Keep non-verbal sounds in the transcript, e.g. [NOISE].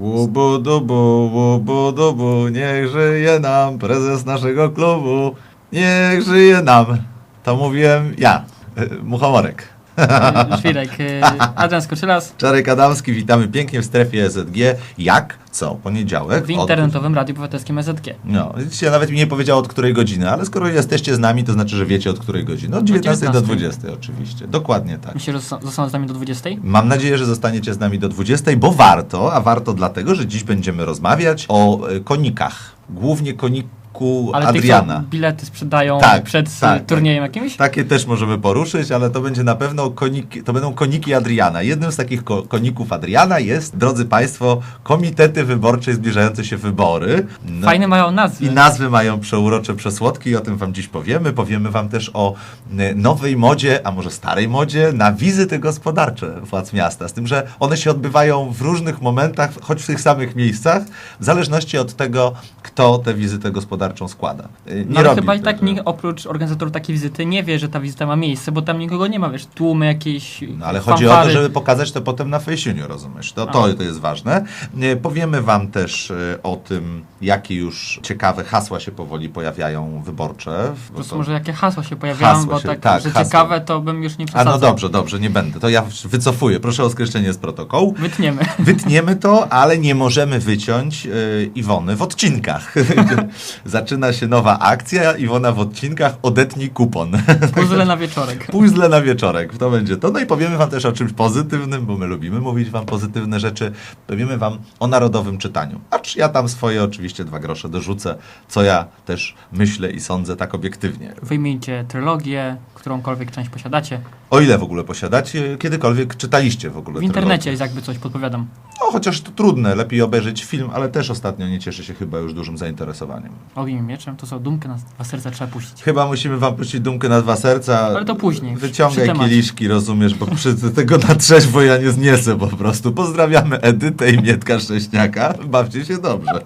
Łubu dubu, niech żyje nam prezes naszego klubu. Niech żyje nam. To mówiłem ja, y, Muchomorek. Y, Żwirek, y, Adrian Skoczylas Czarek Adamski, witamy pięknie w strefie EZG. Jak? Co? Poniedziałek? w internetowym Radiu Obywatelskim SZG. No, dzisiaj nawet mi nie powiedział od której godziny, ale skoro jesteście z nami, to znaczy, że wiecie od której godziny. Od 19 do 19. 20 oczywiście. Dokładnie tak. Myślę, że zosta- zostaną z nami do 20. Mam nadzieję, że zostaniecie z nami do 20, bo warto, a warto dlatego, że dziś będziemy rozmawiać o e, konikach. Głównie koniku Ale Adriana. co bilety sprzedają Tak, przed tak, y, turniejem jakimś? Takie też możemy poruszyć, ale to będzie na pewno koniki, to będą koniki Adriana. Jednym z takich ko koników Adriana jest, drodzy Państwo, komitety wyborcze i zbliżające się wybory. No, Fajne mają nazwy. I nazwy mają przeurocze, przesłodkie i o tym Wam dziś powiemy. Powiemy Wam też o e, nowej modzie, a może starej modzie na wizyty gospodarcze władz miasta. Z tym, że one się odbywają w różnych momentach, choć w tych samych miejscach, w zależności od tego, kto tę wizytę gospodarczą składa. E, Nie No, robi chyba i tak nikt oprócz organizatorów takiej wizyty nie wie, że ta wizyta ma miejsce, bo tam nikogo nie ma, wiesz, tłumy jakieś No, ale chodzi o to, fanfary. żeby pokazać to potem na Faceiuniu, rozumiesz? To, to, A. to jest ważne. E, Powiemy Wam też e, o tym, jakie już ciekawe hasła się powoli pojawiają wyborcze. Po prostu może jakie hasła się pojawiają, Hasła bo się- tak, tak, że hasła. ciekawe to bym już nie A przesadzał. no dobrze, dobrze, nie będę. To ja wycofuję. Proszę o skreślenie z protokołu. Wytniemy. Wytniemy to, ale nie możemy wyciąć y, Iwony w odcinkach. [LAUGHS] Zaczyna się nowa akcja. Iwona w odcinkach odetnij kupon. [LAUGHS] Puzzle na wieczorek. Puzzle na wieczorek. To będzie to. No i powiemy Wam też o czymś pozytywnym, bo my lubimy mówić Wam pozytywne rzeczy. Powiemy Wam o narodowym czytaniu. Acz ja tam swoje oczywiście dwa grosze dorzucę, co ja też myślę i sądzę tak obiektywnie. Wyjmijcie trylogię, którąkolwiek część posiadacie. O ile w ogóle posiadacie, kiedykolwiek czytaliście w ogóle W internecie trylogię. jest jakby coś, podpowiadam. No chociaż to trudne, lepiej obejrzeć film, ale też ostatnio nie cieszy się chyba już dużym zainteresowaniem. Ogniem mieczem, to są dumkę na dwa serca trzeba puścić. Chyba musimy wam puścić dumkę na dwa serca. Ale to później, Wyciągaj kieliszki, rozumiesz, bo przy [LAUGHS] tego na trzeźwo ja nie zniesę po prostu. Pozdrawiamy Edytę i Mietka Szcześniaka. Bawcie się dobrze.